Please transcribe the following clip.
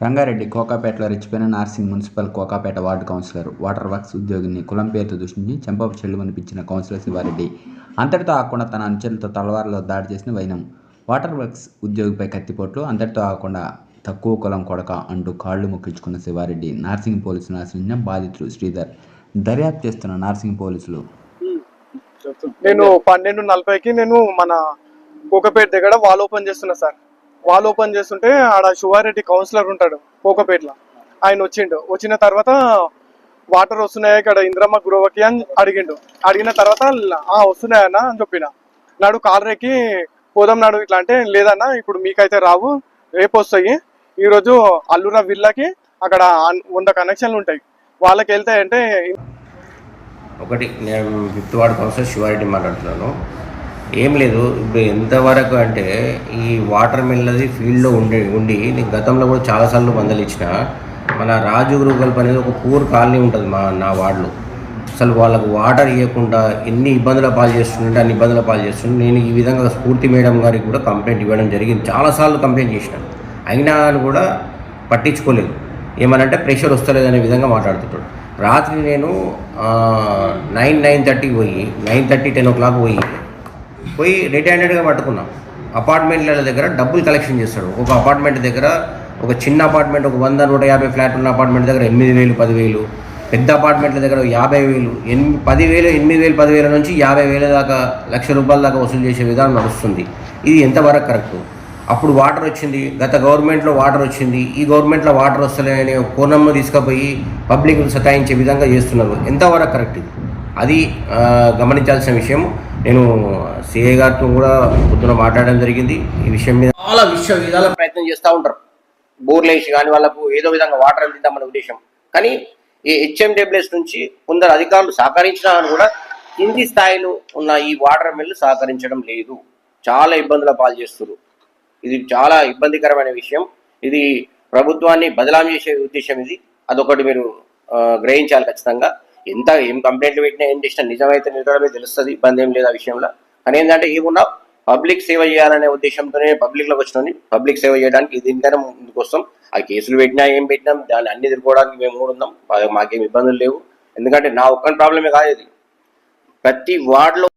రంగారెడ్డి కోకాపేటలో రెచ్చిపోయిన Narsingi municipal Kokapet ward councillor water works ఉద్యోగిని కులం పేరుతో దూషించి చెంపపు చెల్లు అనిపించిన కౌన్సిలర్ శివారెడ్డి. అంతటితో ఆగకుండా తన అనుచరులతో తలవారులో దాడి చేసిన వైనం. వాటర్ వర్క్స్ ఉద్యోగిపై కత్తిపోట్లు అంతటితో ఆకుండా తక్కువ కులం కొడక అంటూ కాళ్ళు మొక్కించుకున్న శివారెడ్డి నార్సింగ్ పోలీసులను ఆశ్రయించిన బాధితుడు శ్రీధర్ దర్యాప్తు చేస్తున్న నార్సింగ్ పోలీసులు. నేను పన్నెండు నలభైకి నేను మన కోకపేట దగ్గర వాల్ ఓపెన్ చేస్తున్నా సార్. వాల్ ఓపెన్ చేస్తుంటే ఆడ శివారెడ్డి కౌన్సిలర్ ఉంటాడు కోకపేటలో. ఆయన వచ్చిండు. వచ్చిన తర్వాత వాటర్ వస్తున్నాయి ఇక్కడ ఇంద్రమ్మ గురవకి అని అడిగిండు. అడిగిన తర్వాత ఆ వస్తున్నాయన్న అని చెప్పిన. నాడు కాలరేకి పోదాం నాడు ఇట్లా అంటే లేదన్నా ఇప్పుడు మీకైతే రావు రేపు వస్తాయి. ఈరోజు అల్లుర విల్లాకి అక్కడ వంద కనెక్షన్లు ఉంటాయి. వాళ్ళకి వెళ్తాయంటే ఒకటి నేను ఫిఫ్త్ వార్డ్ కౌన్సిలర్ శివారెడ్డి మాట్లాడుతున్నాను. ఏం లేదు ఇప్పుడు ఎంతవరకు అంటే ఈ వాటర్ మిల్లది ఫీల్డ్లో ఉండి ఉండి నేను గతంలో కూడా చాలాసార్లు మందలు ఇచ్చిన మన రాజు గురుగల్ప్ అనేది ఒక పూర్ కాలనీ ఉంటుంది మా నా వార్డులో. అసలు వాళ్ళకు వాటర్ ఇవ్వకుండా ఎన్ని ఇబ్బందుల పాలు చేస్తుంటే అన్ని ఇబ్బందుల పాలు చేస్తుంటే నేను ఈ విధంగా స్ఫూర్తి మేడం గారికి కూడా కంప్లైంట్ ఇవ్వడం జరిగింది. చాలాసార్లు కంప్లైంట్ చేసినాను అయినా అని కూడా పట్టించుకోలేదు. ఏమనంటే ప్రెషర్ వస్తలేదు అనే విధంగా మాట్లాడుతుంటాడు. రాత్రి నేను నైన్ నైన్ థర్టీకి పోయి nine thirty ten o'clock పోయి పోయి రెడ్ హ్యాండెడ్గా పట్టుకున్నాం. అపార్ట్మెంట్ల దగ్గర డబ్బులు కలెక్షన్ చేస్తాడు. ఒక అపార్ట్మెంట్ దగ్గర ఒక చిన్న అపార్ట్మెంట్ ఒక వంద నూట యాభై ఫ్లాట్ ఉన్న అపార్ట్మెంట్ దగ్గర ఎనిమిది వేలు పదివేలు. పెద్ద అపార్ట్మెంట్ల దగ్గర యాభై వేలు. ఎనిమిది పదివేలు ఎనిమిది వేలు పదివేల నుంచి యాభై వేల దాకా లక్ష రూపాయల దాకా వసూలు చేసే విధానం నడుస్తుంది. ఇది ఎంతవరకు కరెక్ట్ అప్పుడు వాటర్ వచ్చింది. గత గవర్నమెంట్లో వాటర్ వచ్చింది. ఈ గవర్నమెంట్లో వాటర్ వస్తలేని కోణంలో తీసుకుపోయి పబ్లిక్ సతాయించే విధంగా చేస్తున్నారు. ఎంతవరకు కరెక్ట్ ఇది? అది గమనించాల్సిన విషయం. నేను సిఏ గారితో కూడా పొద్దున మాట్లాడడం జరిగింది. ఈ విషయం మీద చాలా విశ్వ విధాల ప్రయత్నం చేస్తూ ఉంటారు. బోర్లు వేసి కానీ వాళ్ళకు ఏదో విధంగా వాటర్ అందిద్దామనే ఉద్దేశం. కానీ ఈ హెచ్ఎండబ్ల్యూఎస్ నుంచి కొందరు అధికారులు సహకరించినా కూడా కింది స్థాయిలో ఉన్న ఈ వాటర్ మిల్లు సహకరించడం లేదు. చాలా ఇబ్బందుల పాలు చేస్తున్నారు ఇది చాలా ఇబ్బందికరమైన విషయం. ఇది ప్రభుత్వాన్ని బదలాం చేసే ఉద్దేశం ఇది. అదొకటి మీరు గ్రహించాలి ఖచ్చితంగా. ఎంత ఏం కంప్లైంట్లు పెట్టినా ఏం చేసినా నిజమైతే నిజమే తెలుస్తుంది ఇబ్బంది ఏం లేదు ఆ విషయంలో. కానీ ఏంటంటే ఏమున్నా పబ్లిక్ సేవ చేయాలనే ఉద్దేశంతోనే పబ్లిక్లోకి వచ్చినాం పబ్లిక్ సేవ చేయడానికి దీనికైనా ముందుకొస్తాం ఆ కేసులు పెట్టినా ఏం పెట్టినాం దాన్ని అన్ని ఎదుర్కోవడానికి మేము కూడా ఉన్నాం. మాకేం ఇబ్బందులు లేవు. ఎందుకంటే నా ఒక్కని ప్రాబ్లమే కాదు ఇది. ప్రతి వార్డులో